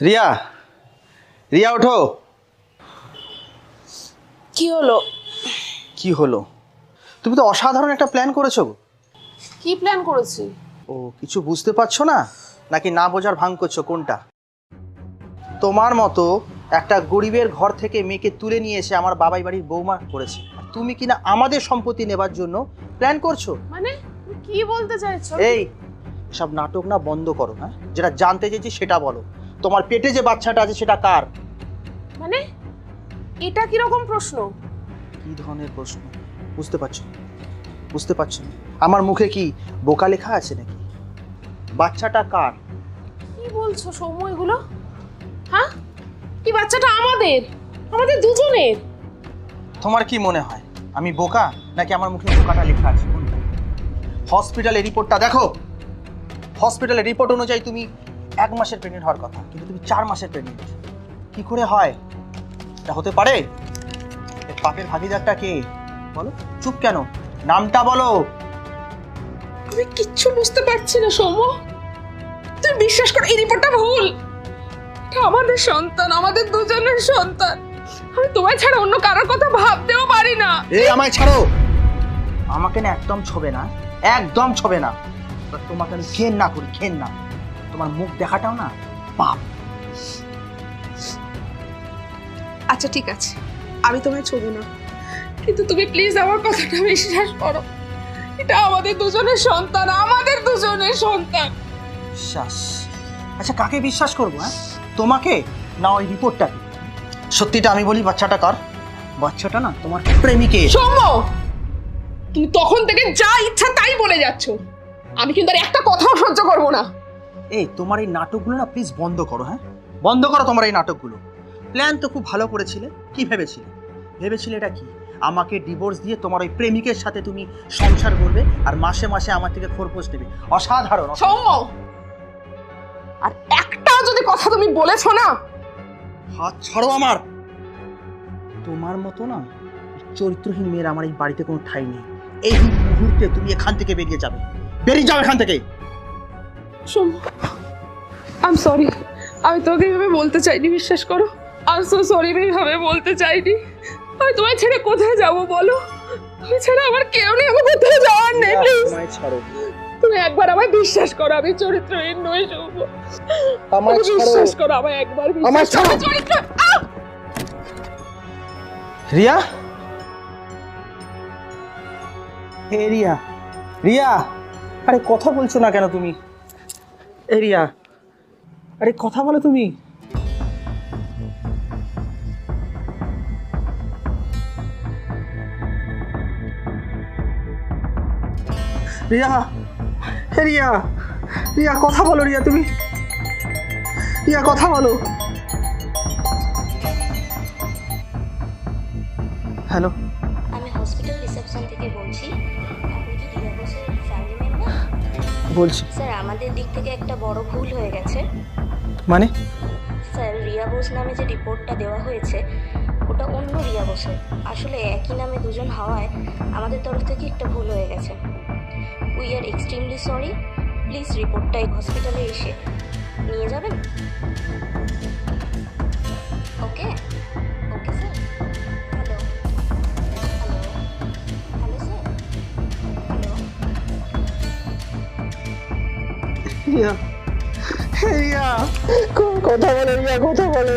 রিয়া রিয়া ওঠো। কি হলো? কি হলো? তুমি তো অসাধারণ একটা প্ল্যান করেছ কি প্ল্যান করেছি? ও কিছু বুঝতে পারছ না? নাকি না বোঝার ভাঙ করছ কোনটা? তোমার মতো একটা গরিবের ঘর থেকে মেয়েকে তুলে নিয়ে এসে আমার বাবাই বাড়ির বৌমা করেছে। আর তুমি কিনা আমাদের সম্পত্তি নেবার জন্য প্ল্যান করছ? মানে? তুমি কি বলতে চাইছো? এই সব নাটক না বন্ধ করো হ্যাঁ? যেটা জানতে চেয়েছি সেটা বলো। তোমার পেটে যে বাচ্চাটা আছে সেটা কার? মানে? এটা কি রকম প্রশ্ন? কি ধরনের প্রশ্ন? বুঝতে পারছ? বুঝতে পারছ না? আমার মুখে কি বোকা লেখা আছে নাকি? বাচ্চাটা কার? কি বলছো সৌম্য এগুলো? হ্যাঁ? এই বাচ্চাটা আমাদের? আমাদের দুজনের? তোমার কি মনে হয় আমি বোকা নাকি আমার মুখে বোকাটা লেখা আছে? হসপিটালের রিপোর্টটা দেখো। হসপিটালের রিপোর্ট অনুযায়ী তুমি এক মাসের প্রেগনেন্ট হওয়ার কথা কিন্তু তুমি চার মাসের প্রেগনেন্ট কি করে হয়? এটা হতে পারে? পাপের ভাগিদারটা কে? বলো চুপ কেন? নামটা বলো। আমি কিচ্ছু বুঝতে পারছি না সৌম্য। তুমি বিশ্বাস কর এই রিপোর্টটা ভুল। এটা আমাদের সন্তান আমাদের দুজনের সন্তান। আমি তোমায় ছাড়া অন্য কারোর কথা ভাবতেও পারি না। এই আমায় ছাড়ো। আমাকে না একদম ছবে না একদম ছবে না। তোমাকে আমি ঘেন না করি ঘেন না তোমার মুখ দেখাটাও না? পাপ আচ্ছা ঠিক আছে। আমি তোমায় ছোব না। কিন্তু তুমি প্লিজ আমার কথাটা বিশ্বাস করো। এটা আমাদের দুজনের সন্তান আমাদের দুজনের সন্তান। বিশ্বাস। আচ্ছা কাকে বিশ্বাস করব হ্যাঁ? তোমাকে না ওই রিপোর্টটাকে? সত্যিটা আমি বলি বাচ্চাটা কার? বাচ্চাটা না তোমার প্রেমিকের। সৌম্য তুমি তখন থেকে যা ইচ্ছা তাই বলে যাচ্ছ। আমি কিন্তু আর একটা কথাও সহ্য করব না। এই তোমার এই নাটকগুলো না প্লিজ বন্ধ করো হ্যাঁ? বন্ধ করো তোমার এই নাটকগুলো। প্ল্যান তো খুব ভালো করেছিলে কি ভেবেছিলে? ভেবেছিলে এটা কি? আমাকে ডিভোর্স দিয়ে তোমার ওই প্রেমিকের সাথে তুমি সংসার করবে আর মাসে মাসে আমার থেকে খোরপোশ দেবে অসাধারণ। সৌম্য! আর একটাও যদি কথা তুমি বলেছ না? হাত ছাড়ো আমার! তোমার মতো না চরিত্রহীন মেয়ের আমার এই বাড়িতে কোনো ঠাঁই নেই। এই মুহূর্তে তুমি এখান থেকে বেরিয়ে যাবে। বেরিয়ে যাও এখান থেকে! সৌম্য আই এম সরি আমি তোকে এইভাবে বলতে চাইনি বিশ্বাস করো। আই সো সরি আমি এইভাবে বলতে চাইনি। আমি তোমায় ছেড়ে কোথায় যাব বলো? তুমি ছাড়া আমার কেউ নেই আমার কোথাও যাওয়ার নেই প্লিজ তুমি একবার আমায় বিশ্বাস করো আমি চরিত্রহীন নই তুমি ছাড়ো। বিশ্বাস করো আমায় একবার বিশ্বাস ছাড়ো। চরিত্র রিয়া? হে রিয়া। রিয়া আরে কথা বলছো না কেন তুমি? এ রিয়া আরে, কথা বলো তুমি। রিয়া রিয়া রিয়া, কথা বলো রিয়া তুমি। রিয়া, কথা বলো। হ্যালো। আমি হসপিটাল রিসেপশন থেকে বলছি। বলছি। স্যার আমাদের দিক থেকে একটা বড় ভুল হয়ে গেছে। মানে? স্যার রিয়া বোস নামে যে রিপোর্টটা দেওয়া হয়েছে ওটা অন্য রিয়া বোসের। আসলে একই নামে দুজন হওয়ায় আমাদের তরফ থেকে একটা ভুল হয়ে গেছে। We are extremely sorry please রিপোর্টটা এই হসপিটালে এসে নিয়ে যাবেন? রিয়া কথা বলে রিয়া কথা বলো।